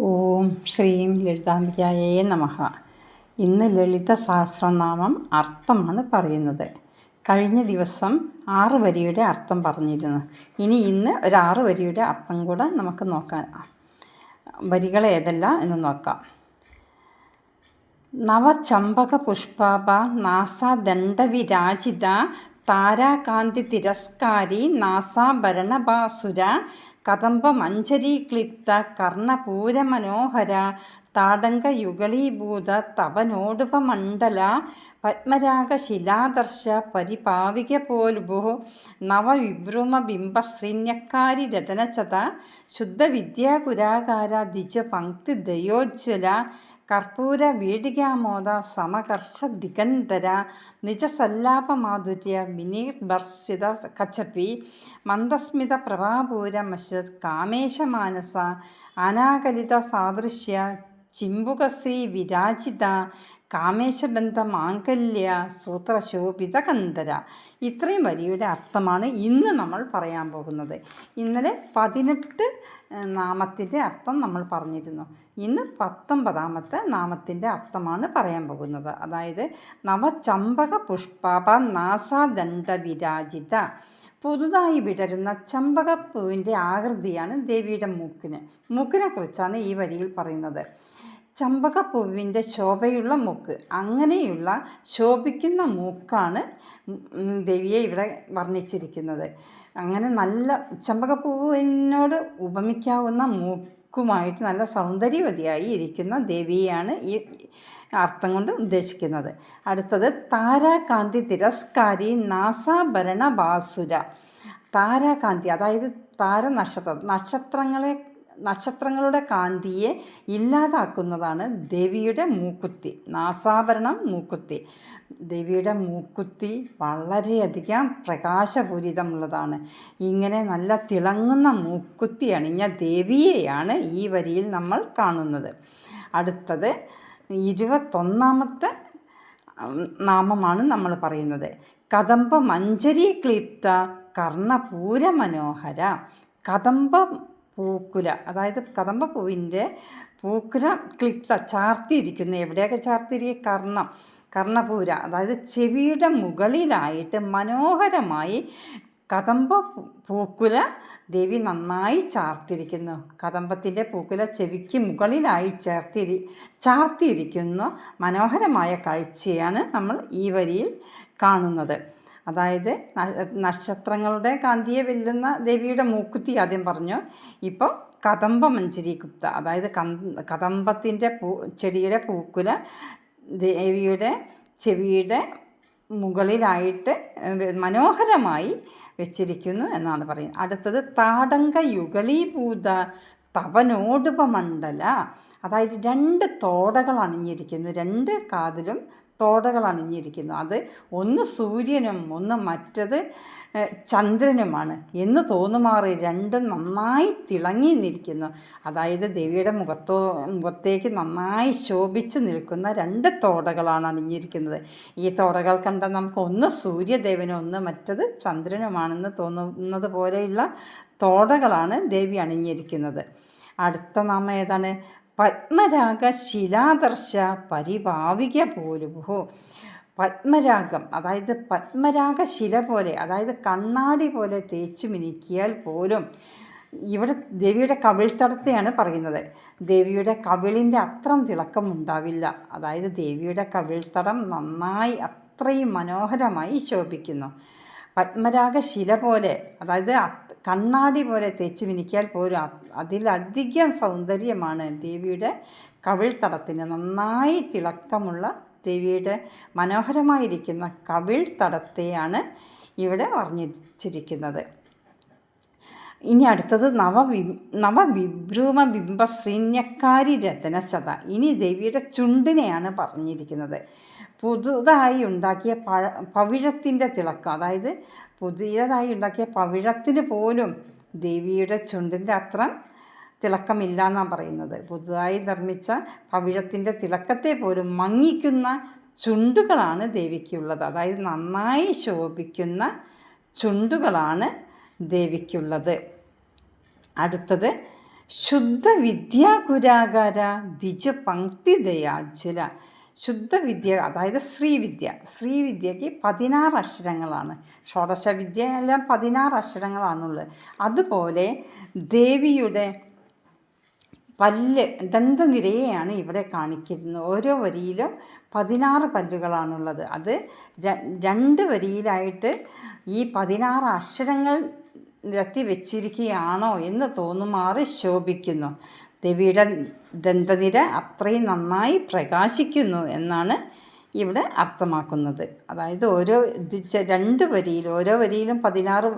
ഓം ശ്രീം ലളിതാംബികായേ നമഹ ഇന്ന് ലളിത സഹസ്രനാമം അർത്ഥമാണ് പറയുന്നത്. കഴിഞ്ഞ ദിവസം ആറ് വരിയുടെ അർത്ഥം പറഞ്ഞിരുന്നു. ഇനി ഇന്ന് ഒരു ആറ് വരിയുടെ അർത്ഥം കൂടെ നമുക്ക് നോക്കാം. വരികൾ ഏതെല്ലാം എന്ന് നോക്കാം. നവചമ്പക പുഷ്പാഭ നാസാദണ്ഡവിരാജിത താരാകാന്തി തിരസ്കാരി നാസാഭരണഭാസുര കദംബമഞ്ജരീക്ലിപ്ത കർണപൂരമനോഹര താടങ്കയുഗളീഭൂത തപനോടുപമണ്ഡല പത്മരാഗശിലാദർശ പരിപാവിക പോലുഭോ നവവിഭ്രമബിംബശ്രീന്യക്കാരി രതനചത ശുദ്ധവിദ്യാകുരാകാര ദ്വിജപങ്ക്തിദയോജ്വല കർപ്പൂര വീടികാമോദ സമകർഷ ദിഗന്ധര നിജസല്ലാപമാധുര്യ വിനീർഭർസിത കച്ചപ്പി മന്ദസ്മിത പ്രഭാപൂര പ്രഭാപൂരമശത് കാമേശമാനസ അനാകലിത സാദൃശ്യ ചിമ്പുകശ്രീ വിരാജിത കാമേശബന്ധ മാംഗല്യ സൂത്രശോഭിത കന്ധര ഇത്രയും വരിയുടെ അർത്ഥമാണ് ഇന്ന് നമ്മൾ പറയാൻ പോകുന്നത്. ഇന്നലെ പതിനെട്ട് നാമത്തിന്റെ അർത്ഥം നമ്മൾ പറഞ്ഞിരുന്നു. ഇന്ന് പത്തൊമ്പതാമത്തെ നാമത്തിന്റെ അർത്ഥമാണ് പറയാൻ പോകുന്നത്. അതായത് നവചമ്പക പുഷ്പാപ നാസാദണ്ഡ വിരാജിത. പുതുതായി വിടരുന്ന ചമ്പകപ്പൂവിന്റെ ആകൃതിയാണ് ദേവിയുടെ മൂക്കിന്. മൂക്കിനെ കുറിച്ചാണ് ഈ വരിയിൽ പറയുന്നത്. ചമ്പകപ്പൂവിന്റെ ശോഭയുള്ള മൂക്ക്. അങ്ങനെയുള്ള ശോഭിക്കുന്ന മൂക്കാണ് ദേവിയെ ഇവിടെ വർണിച്ചിരിക്കുന്നത്. അങ്ങനെ നല്ല ചമ്പകപ്പൂവിനോട് ഉപമിക്കാവുന്ന മൂക്കുമായിട്ട് നല്ല സൗന്ദര്യവതിയായി ഇരിക്കുന്ന ദേവിയെയാണ് ഈ അർത്ഥം കൊണ്ട് ഉദ്ദേശിക്കുന്നത്. അടുത്തത് താരാകാന്തി തിരസ്കാരി നാസാഭരണ ബാസുര. താരാകാന്തി അതായത് താരനക്ഷത്രം നക്ഷത്രങ്ങളെ നക്ഷത്രങ്ങളുടെ കാന്തിയെ ഇല്ലാതാക്കുന്നതാണ് ദേവിയുടെ മൂക്കുത്തി നാസാവരണം മൂക്കുത്തി. ദേവിയുടെ മൂക്കുത്തി വളരെയധികം പ്രകാശപൂരിതമുള്ളതാണ്. ഇങ്ങനെ നല്ല തിളങ്ങുന്ന മൂക്കുത്തി അണിഞ്ഞ ദേവിയെയാണ് ഈ വരിയിൽ നമ്മൾ കാണുന്നത്. അടുത്തത് ഇരുപത്തൊന്നാമത്തെ നാമമാണ് നമ്മൾ പറയുന്നത്. കദംബ മഞ്ചരി ക്ലിപ്ത കർണപൂര മനോഹര കദംബ പൂക്കുല. അതായത് കദംബ പൂവിന്റെ പൂക്കുല ക്ലിപ്സ ചാർത്തിയിരിക്കുന്ന എവിടെയൊക്കെ ചാർത്തിരിക്കുക കർണം. കർണപൂര. അതായത് ചെവിയുടെ മുകളിലായിട്ട് മനോഹരമായി കദംബ പൂക്കുല ദേവി നന്നായി ചാർത്തിരിക്കുന്നു. കദംബത്തിന്റെ പൂക്കുല ചെവിക്ക് മുകളിലായി ചേർത്തിരി ചാർത്തിയിരിക്കുന്ന. മനോഹരമായ കാഴ്ചയാണ് നമ്മൾ ഈ വരിയിൽ കാണുന്നത്. അതായത് നക്ഷത്രങ്ങളുടെ കാന്തിയെ വെല്ലുന്ന ദേവിയുടെ മൂക്കുത്തി ആദ്യം പറഞ്ഞു. ഇപ്പോൾ കദംബ മഞ്ചരി ഗുപ്ത അതായത് കദംബത്തിന്റെ പൂ ചെടിയുടെ പൂക്കുല ദേവിയുടെ ചെവിയുടെ മുകളിലായിട്ട് മനോഹരമായി വെച്ചിരിക്കുന്നു എന്നാണ് പറയുന്നത്. അടുത്തത് താടങ്ക യുഗളീഭൂത തപനോടുപമണ്ഡല അതായത് രണ്ട് തോടകൾ അണിഞ്ഞിരിക്കുന്നു. രണ്ട് കാതിലും തോടകൾ അണിഞ്ഞിരിക്കുന്നു. അത് ഒന്ന് സൂര്യനും ഒന്ന് മറ്റത് ചന്ദ്രനുമാണ് എന്ന് തോന്നുമാറി രണ്ടും നന്നായി തിളങ്ങി നിൽക്കുന്നു അതായത് ദേവിയുടെ മുഖത്തോ മുഖത്തേക്ക് നന്നായി ശോഭിച്ച് നിൽക്കുന്ന രണ്ട് തോടകളാണ് അണിഞ്ഞിരിക്കുന്നത്. ഈ തോടകൾ കണ്ട നമുക്ക് ഒന്ന് സൂര്യദേവനും ഒന്ന് മറ്റത് ചന്ദ്രനുമാണെന്ന് തോന്നുന്നത് പോലെയുള്ള തോടകളാണ് ദേവി അണിഞ്ഞിരിക്കുന്നത്. അടുത്ത നാമം ഏതാണ്? പത്മരാഗ ശിലാദർശ പരിഭാവിക പോലുഭോ. പത്മരാഗം അതായത് പത്മരാഗ ശില പോലെ അതായത് കണ്ണാടി പോലെ തേച്ച് മിനുക്കിയാൽ പോലും ഇവിടെ ദേവിയുടെ കവിൾത്തടത്തെയാണ് പറയുന്നത്. ദേവിയുടെ കവിളിന്റെ അത്രം തിളക്കം ഉണ്ടാവില്ല അതായത് ദേവിയുടെ കവിൾത്തടം നന്നായി അത്രയും മനോഹരമായി ശോഭിക്കുന്നു. പത്മരാഗ ശില പോലെ അതായത് കണ്ണാടി പോലെ തേച്ച് മിനിക്കാൽ പോലും അതിലധികം സൗന്ദര്യമാണ് ദേവിയുടെ കവിൾത്തടത്തിന്. നന്നായി തിളക്കമുള്ള ദേവിയുടെ മനോഹരമായിരിക്കുന്ന കവിൾ തടത്തെയാണ് ഇവിടെ വർണിച്ചിരിക്കുന്നത്. ഇനി അടുത്തത് നവവി നവവിഭ്രൂമ ബിംബശ്രീന്യക്കാരി രത്നശത. ഇനി ദേവിയുടെ ചുണ്ടിനെയാണ് പറഞ്ഞിരിക്കുന്നത്. പുതുതായി ഉണ്ടാക്കിയ പഴ പവിഴത്തിന്റെ തിളക്കം. അതായത് പുതിയതായി ഉണ്ടാക്കിയ പവിഴത്തിന് പോലും ദേവിയുടെ ചുണ്ടിന്റെ അത്ര തിളക്കമില്ല എന്നാണ് പറയുന്നത്. പുതുതായി നിർമ്മിച്ച പവിഴത്തിന്റെ തിളക്കത്തെ പോലും മങ്ങിക്കുന്ന ചുണ്ടുകളാണ് ദേവിക്കുള്ളത്. അതായത് നന്നായി ശോഭിക്കുന്ന ചുണ്ടുകളാണ് ദേവിക്കുള്ളത്. അടുത്തത് ശുദ്ധ വിദ്യാകുരാകാര ദ്വിജ പങ്ക്തി ശുദ്ധ വിദ്യ അതായത് ശ്രീവിദ്യ. ശ്രീവിദ്യയ്ക്ക് പതിനാറ് അക്ഷരങ്ങളാണ്. ഷോഡശ വിദ്യ എല്ലാം പതിനാറ് അക്ഷരങ്ങളാണുള്ളത്. അതുപോലെ ദേവിയുടെ പല്ല് ദന്തനിരയാണ് ഇവിടെ കാണിക്കുന്നത്. ഓരോ വരിയിലും പതിനാറ് പല്ലുകളാണുള്ളത്. അത് രണ്ട് വരിയിലായിട്ട് ഈ പതിനാറ് അക്ഷരങ്ങൾ നിരത്തി വെച്ചിരിക്കുകയാണോ എന്ന് തോന്നുമാറി ശോഭിക്കുന്നു. ദേവിയുടെ ദന്തനിര അത്രയും നന്നായി പ്രകാശിക്കുന്നു എന്നാണ് ഇവിടെ അർത്ഥമാക്കുന്നത്. അതായത് ഓരോ രണ്ട് വരിയിൽ ഓരോ വരിയിലും പതിനാറ്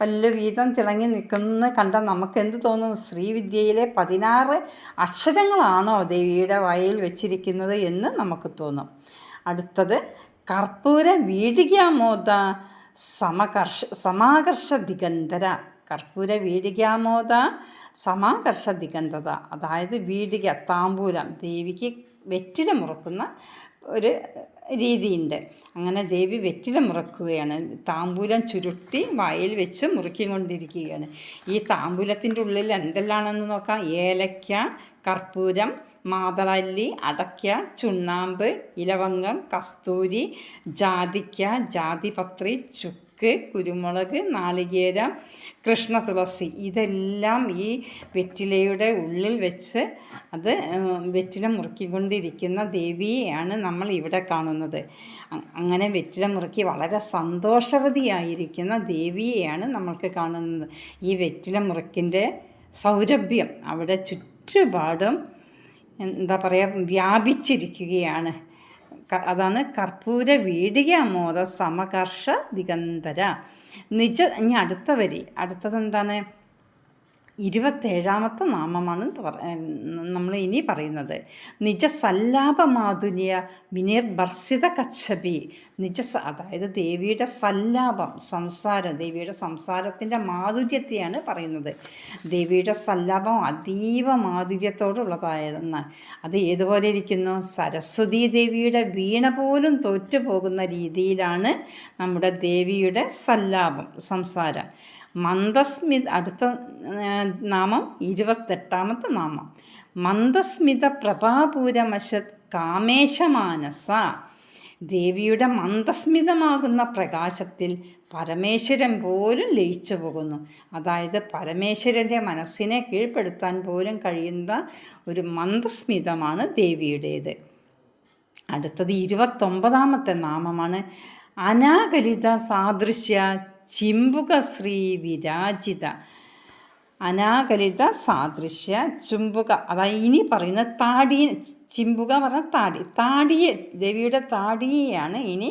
പല്ല് വീതം തിളങ്ങി നിൽക്കുന്ന കണ്ട നമുക്ക് എന്ത് തോന്നും? ശ്രീവിദ്യയിലെ പതിനാറ് അക്ഷരങ്ങളാണോ ദേവിയുടെ വായിൽ വെച്ചിരിക്കുന്നത് എന്ന് നമുക്ക് തോന്നും. അടുത്തത് കർപ്പൂര വീടികാമോദ സമകർഷ സമാകർഷ ദിഗന്ധര കർപ്പൂര വീടികാമോദ സമാകർഷ ദിഗന്ധത അതായത് വീടിക താമ്പൂലം. ദേവിക്ക് വെറ്റില മുറക്കുന്ന ഒരു രീതിയുണ്ട്. അങ്ങനെ ദേവി വെറ്റില മുറക്കുകയാണ്. താമ്പൂലം ചുരുട്ടി വായിൽ വെച്ച് മുറുക്കിക്കൊണ്ടിരിക്കുകയാണ്. ഈ താമ്പൂലത്തിന്റെ ഉള്ളിൽ എന്തെല്ലാണെന്ന് നോക്കാം. ഏലക്ക കർപ്പൂരം മാതളല്ലി അടയ്ക്ക ചുണ്ണാമ്പ് ഇലവങ്ങം കസ്തൂരി ജാതിക്ക ജാതിപത്രി ചുക്ക് ചുക്ക് കുരുമുളക് നാളികേരം കൃഷ്ണ തുളസി. ഇതെല്ലാം ഈ വെറ്റിലയുടെ ഉള്ളിൽ വെച്ച് അത് വെറ്റില മുറുക്കിക്കൊണ്ടിരിക്കുന്ന ദേവിയെയാണ് നമ്മൾ ഇവിടെ കാണുന്നത്. അങ്ങനെ വെറ്റില മുറുക്കി വളരെ സന്തോഷവതിയായിരിക്കുന്ന ദേവിയെയാണ് നമ്മൾക്ക് കാണുന്നത്. ഈ വെറ്റില മുറുക്കിന്റെ സൗരഭ്യം അവിടെ ചുറ്റുപാടും എന്താ പറയുക വ്യാപിച്ചിരിക്കുകയാണ്. അതാണ് കർപ്പൂര വീടിക മോദ സമകർഷ ദിഗന്ധര. നിജ ഇനി അടുത്ത വരി. അടുത്തത് എന്താണ്? ഇരുപത്തേഴാമത്തെ നാമമാണ് നമ്മൾ ഇനി പറയുന്നത്. നിജ സല്ലാപ മാധുര്യ വിനിർഭർസിത കച്ഛപി. നിജ അതായത് ദേവിയുടെ സല്ലാപം സംസാരം ദേവിയുടെ സംസാരത്തിന്റെ മാധുര്യത്തെയാണ് പറയുന്നത്. ദേവിയുടെ സല്ലാപം അതീവ മാധുര്യത്തോടുള്ളതായതെന്ന്. അത് ഏതുപോലെ ഇരിക്കുന്നു? സരസ്വതി ദേവിയുടെ വീണ പോലും തോറ്റുപോകുന്ന രീതിയിലാണ് നമ്മുടെ ദേവിയുടെ സല്ലാപം സംസാരം. മന്ദസ്മിത അടുത്ത നാമം ഇരുപത്തെട്ടാമത്തെ നാമം. മന്ദസ്മിത പ്രഭാപൂരമശത് കാമേശമാനസ. ദേവിയുടെ മന്ദസ്മിതമാകുന്ന പ്രകാശത്തിൽ പരമേശ്വരൻ പോലും ലയിച്ചു പോകുന്നു. അതായത് പരമേശ്വരന്റെ മനസ്സിനെ കീഴ്പ്പെടുത്താൻ പോലും കഴിയുന്ന ഒരു മന്ദസ്മിതമാണ് ദേവിയുടേത്. അടുത്തത് ഇരുപത്തൊമ്പതാമത്തെ നാമമാണ് അനാകലിത സാദൃശ്യ ചിമ്പുക ശ്രീ വിരാജിത അനാകലിത സാദൃശ്യ ചുംബുക. അതായത് ഇനി പറയുന്ന താടി ചിമ്പുക പറഞ്ഞ താടി. താടിയെ ദേവിയുടെ താടിയെയാണ് ഇനി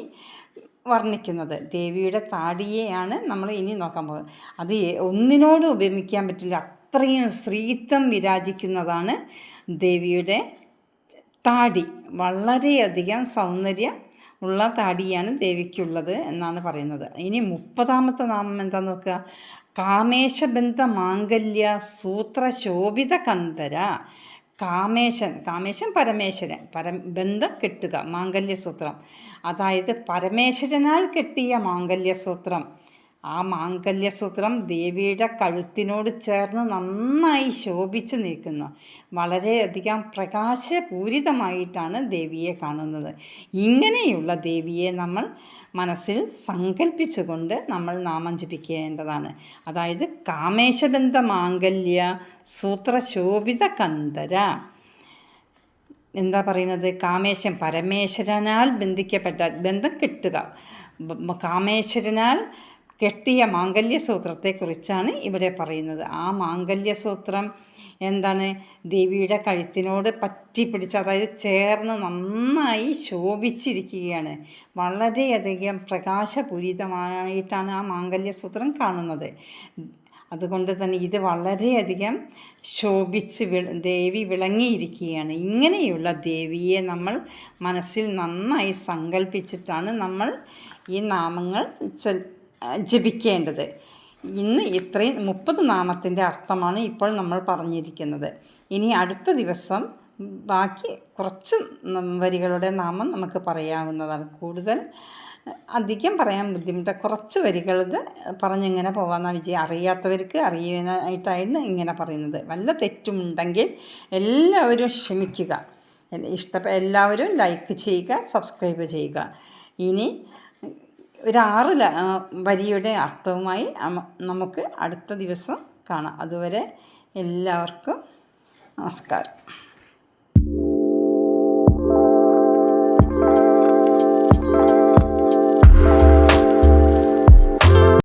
വർണിക്കുന്നത്. ദേവിയുടെ താടിയെയാണ് നമ്മൾ ഇനി നോക്കാൻ പോകുന്നത്. അത് ഒന്നിനോട് ഉപമിക്കാൻ പറ്റില്ല. അത്രയും സ്ത്രീത്വം വിരാജിക്കുന്നതാണ് ദേവിയുടെ താടി. വളരെയധികം സൗന്ദര്യം ഉള്ള താടിയാണ് ദേവിക്കുള്ളത് എന്നാണ് പറയുന്നത്. ഇനി മുപ്പതാമത്തെ നാമം എന്താന്ന് നോക്കുക? കാമേശബന്ധ മാംഗല്യ സൂത്രശോഭിത കന്ധര കാമേശൻ കാമേശൻ പരമേശ്വരൻ പര ബന്ധം കെട്ടുക മാംഗല്യസൂത്രം. അതായത് പരമേശ്വരനാൽ കെട്ടിയ മാംഗല്യസൂത്രം. ആ മാംഗല്യസൂത്രം ദേവിയുടെ കഴുത്തിനോട് ചേർന്ന് നന്നായി ശോഭിച്ച് നിൽക്കുന്നു. വളരെയധികം പ്രകാശപൂരിതമായിട്ടാണ് ദേവിയെ കാണുന്നത്. ഇങ്ങനെയുള്ള ദേവിയെ നമ്മൾ മനസ്സിൽ സങ്കല്പിച്ചുകൊണ്ട് നമ്മൾ നാമം ജപിക്കേണ്ടതാണ്. അതായത് കാമേശബന്ധ മാംഗല്യ സൂത്രശോഭിത കന്തര എന്താ പറയുന്നത്? കാമേശൻ പരമേശ്വരനാൽ ബന്ധിക്കപ്പെട്ട ബന്ധം കിട്ടുക. കാമേശ്വരനാൽ കെട്ടിയ മാംഗല്യസൂത്രത്തെക്കുറിച്ചാണ് ഇവിടെ പറയുന്നത്. ആ മാംഗല്യസൂത്രം എന്താണ്? ദേവിയുടെ കഴുത്തിനോട് പറ്റി പിടിച്ച് അതായത് ചേർന്ന് നന്നായി ശോഭിച്ചിരിക്കുകയാണ്. വളരെയധികം പ്രകാശപൂരിതമായിട്ടാണ് ആ മാംഗല്യസൂത്രം കാണുന്നത്. അതുകൊണ്ട് തന്നെ ഇത് വളരെയധികം ശോഭിച്ച് ദേവി വിളങ്ങിയിരിക്കുകയാണ്. ഇങ്ങനെയുള്ള ദേവിയെ നമ്മൾ മനസ്സിൽ നന്നായി സങ്കല്പിച്ചിട്ടാണ് നമ്മൾ ഈ നാമങ്ങൾ ജപിക്കേണ്ടത്. ഇന്ന് ഇത്രയും മുപ്പത് നാമത്തിന്റെ അർത്ഥമാണ് ഇപ്പോൾ നമ്മൾ പറഞ്ഞിരിക്കുന്നത്. ഇനി അടുത്ത ദിവസം ബാക്കി കുറച്ച് വരികളുടെ നാമം നമുക്ക് പറയാവുന്നതാണ്. കൂടുതൽ അധികം പറയാൻ ബുദ്ധിമുട്ട് കുറച്ച് വരികളത് പറഞ്ഞിങ്ങനെ പോകാമെന്നാണ് വിജയം. അറിയാത്തവർക്ക് അറിയാനായിട്ടായിരുന്നു ഇങ്ങനെ പറയുന്നത്. വല്ല തെറ്റുമുണ്ടെങ്കിൽ എല്ലാവരും ക്ഷമിക്കുക. ഇഷ്ടപ്പെട്ട എല്ലാവരും ലൈക്ക് ചെയ്യുക സബ്സ്ക്രൈബ് ചെയ്യുക. ഇനി ഒരു ആറ് വരിയുടെ അർത്ഥവുമായി നമുക്ക് അടുത്ത ദിവസം കാണാം. അതുവരെ എല്ലാവർക്കും നമസ്കാരം.